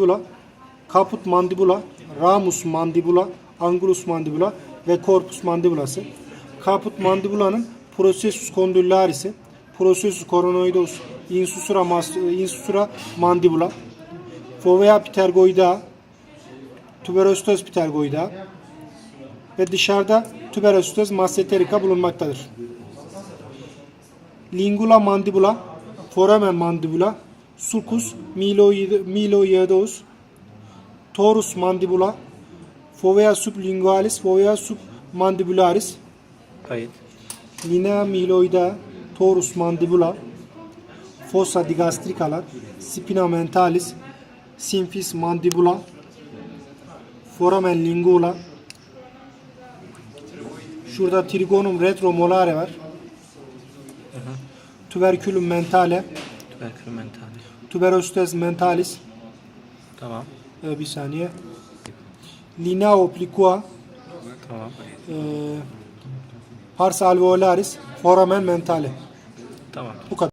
mandibula, caput mandibula, ramus mandibula, angulus mandibula ve corpus mandibulası. Caput mandibulanın processus condylarisi, processus coronoideus, insusura, insusura mandibula, fovea ptergoidea, tuberostos ptergoidea ve dışarıda tuberostos masseterica bulunmaktadır. Lingula mandibula, foramen mandibula, sulcus miloide- miloideus, torus mandibula, fovea sublingualis, fovea submandibularis, Kayıt. linea miloidea, torus mandibula, fossa digastricalar, spina mentalis, symphysis mandibula, foramen lingula, şurada trigonum retromolare var. Tuberculum mentale, Tüberkül mentali. tuberostes mentalis, Tamam. Ee, bir saniye. Linea obliqua, Tamam. e, pars alveolaris, foramen mentale. Tamam. Bu kadar.